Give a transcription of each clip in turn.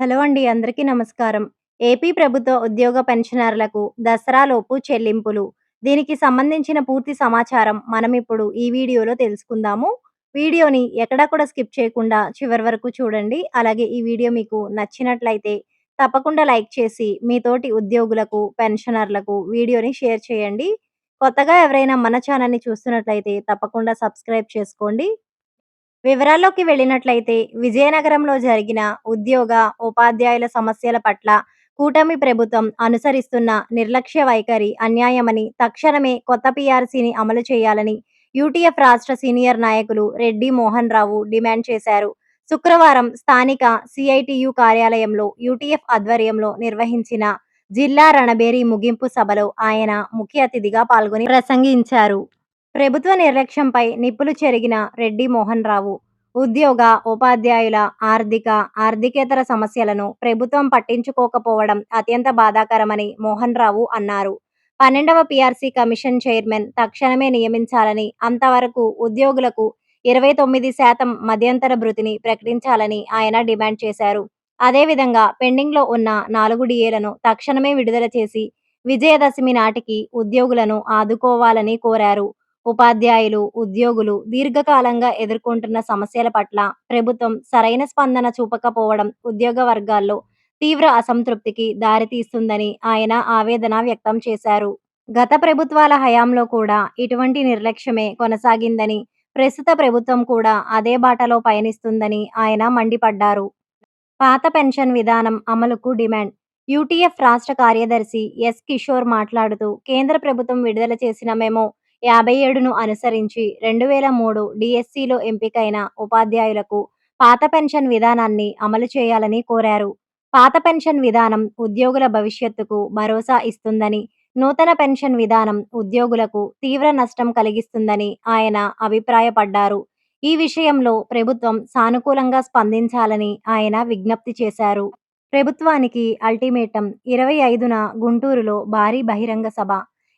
Hello అండి. అందరికీ నమస్కారం. ఏపీ ప్రభుత్వ ఉద్యోగ పెన్షనర్లకు దసరాలోపు చెల్లింపులు. దీనికి సంబంధించిన పూర్తి సమాచారం మనం ఇప్పుడు ఈ వీడియోలో తెలుసుకుందాము. వీడియోని ఎక్కడా కూడా స్కిప్ చేయకుండా చివరి వరకు చూడండి. అలాగే ఈ వీడియో మీకు నచ్చినట్లయితే తప్పకుండా లైక్ చేసి మీ తోటి ఉద్యోగులకు, పెన్షనర్లకు వీడియోని షేర్ చేయండి. కొత్తగా ఎవరైనా మన ఛానల్‌ని చూస్తున్నట్లయితే తప్పకుండా సబ్స్క్రైబ్ చేసుకోండి. వివరాల్లోకి వెళ్ళినట్లయితే విజయనగరంలో జరిగిన ఉద్యోగ, ఉపాధ్యాయుల సమస్యల పట్ల కూటమి ప్రభుత్వం అనుసరిస్తున్న నిర్లక్ష్య వైఖరి అన్యాయమని తక్షణమే కొత్త పీఆర్సీని అమలు చేయాలని యూటీఎఫ్ రాష్ట్ర సీనియర్ నాయకులు రెడ్డి మోహన్ రావు డిమాండ్ చేశారు. శుక్రవారం స్థానిక సిఐటియు కార్యాలయంలో యూటీఎఫ్ ఆధ్వర్యంలో నిర్వహించిన జిల్లా రణబేరి ముగింపు సభలో ఆయన ముఖ్య అతిథిగా పాల్గొని ప్రసంగించారు. ప్రభుత్వ నిర్లక్ష్యంపై నిప్పులు చెరిగిన రెడ్డి మోహన్ రావు ఉద్యోగ, ఉపాధ్యాయుల ఆర్థిక, ఆర్థికేతర సమస్యలను ప్రభుత్వం పట్టించుకోకపోవడం అత్యంత బాధాకరమని మోహన్ రావు అన్నారు. పన్నెండవ పీఆర్సీ కమిషన్ చైర్మన్ తక్షణమే నియమించాలని, అంతవరకు ఉద్యోగులకు ఇరవై తొమ్మిది శాతం మధ్యంతర భృతిని ప్రకటించాలని ఆయన డిమాండ్ చేశారు. అదేవిధంగా పెండింగ్లో ఉన్న నాలుగు డిఏలను తక్షణమే విడుదల చేసి విజయదశమి నాటికి ఉద్యోగులను ఆదుకోవాలని కోరారు. ఉపాధ్యాయులు, ఉద్యోగులు దీర్ఘకాలంగా ఎదుర్కొంటున్న సమస్యల పట్ల ప్రభుత్వం సరైన స్పందన చూపకపోవడం ఉద్యోగ వర్గాల్లో తీవ్ర అసంతృప్తికి దారితీస్తుందని ఆయన ఆవేదన వ్యక్తం చేశారు. గత ప్రభుత్వాల హయాంలో కూడా ఇటువంటి నిర్లక్ష్యమే కొనసాగిందని, ప్రస్తుత ప్రభుత్వం కూడా అదే బాటలో పయనిస్తుందని ఆయన మండిపడ్డారు. పాత పెన్షన్ విధానం అమలుకు డిమాండ్ యూటీఎఫ్ రాష్ట్ర కార్యదర్శి ఎస్ కిషోర్ మాట్లాడుతూ కేంద్ర ప్రభుత్వం విడుదల చేసిన మెమో యాభై ఏడును అనుసరించి రెండు వేల మూడు డిఎస్సిలో ఎంపికైన ఉపాధ్యాయులకు పాత పెన్షన్ విధానాన్ని అమలు చేయాలని కోరారు. పాత పెన్షన్ విధానం ఉద్యోగుల భవిష్యత్తుకు భరోసా ఇస్తుందని, నూతన పెన్షన్ విధానం ఉద్యోగులకు తీవ్ర నష్టం కలిగిస్తుందని ఆయన అభిప్రాయపడ్డారు. ఈ విషయంలో ప్రభుత్వం సానుకూలంగా స్పందించాలని ఆయన విజ్ఞప్తి చేశారు. ప్రభుత్వానికి అల్టిమేటం ఇరవై ఐదున గుంటూరులో భారీ బహిరంగ సభ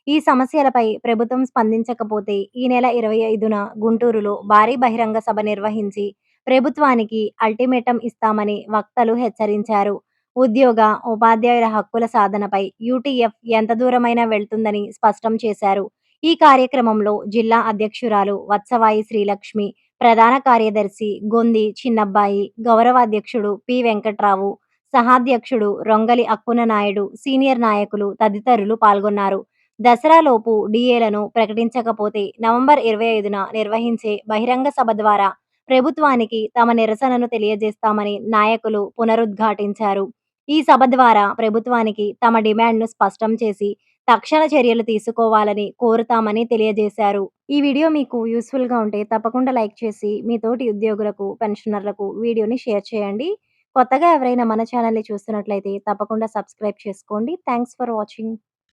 ఈ సమస్యలపై ప్రభుత్వం స్పందించకపోతే ఈ నెల ఇరవై ఐదున గుంటూరులో భారీ బహిరంగ సభ నిర్వహించి ప్రభుత్వానికి అల్టిమేటం ఇస్తామని వక్తలు హెచ్చరించారు. ఉద్యోగ, ఉపాధ్యాయుల హక్కుల సాధనపై యూటీఎఫ్ ఎంత దూరమైనా వెళ్తుందని స్పష్టం చేశారు. ఈ కార్యక్రమంలో జిల్లా అధ్యక్షురాలు వత్సవాయి శ్రీలక్ష్మి, ప్రధాన కార్యదర్శి గొంది చిన్నబ్బాయి, గౌరవ అధ్యక్షుడు పి వెంకట్రావు, సహాధ్యక్షుడు రొంగలి అక్కున నాయుడు, సీనియర్ నాయకులు తదితరులు పాల్గొన్నారు. దసరాలోపు డిఏలను ప్రకటించకపోతే నవంబర్ ఇరవై ఐదున నిర్వహించే బహిరంగ సభ ద్వారా ప్రభుత్వానికి తమ నిరసనను తెలియజేస్తామని నాయకులు పునరుద్ఘాటించారు. ఈ సభ ద్వారా ప్రభుత్వానికి తమ డిమాండ్ను స్పష్టం చేసి తక్షణ చర్యలు తీసుకోవాలని కోరుతామని తెలియజేశారు. ఈ వీడియో మీకు యూస్ఫుల్గా ఉంటే తప్పకుండా లైక్ చేసి మీ తోటి ఉద్యోగులకు, పెన్షనర్లకు వీడియోని షేర్ చేయండి. కొత్తగా ఎవరైనా మన ఛానల్‌ని చూస్తున్నట్లయితే తప్పకుండా సబ్స్క్రైబ్ చేసుకోండి. Thanks for watching.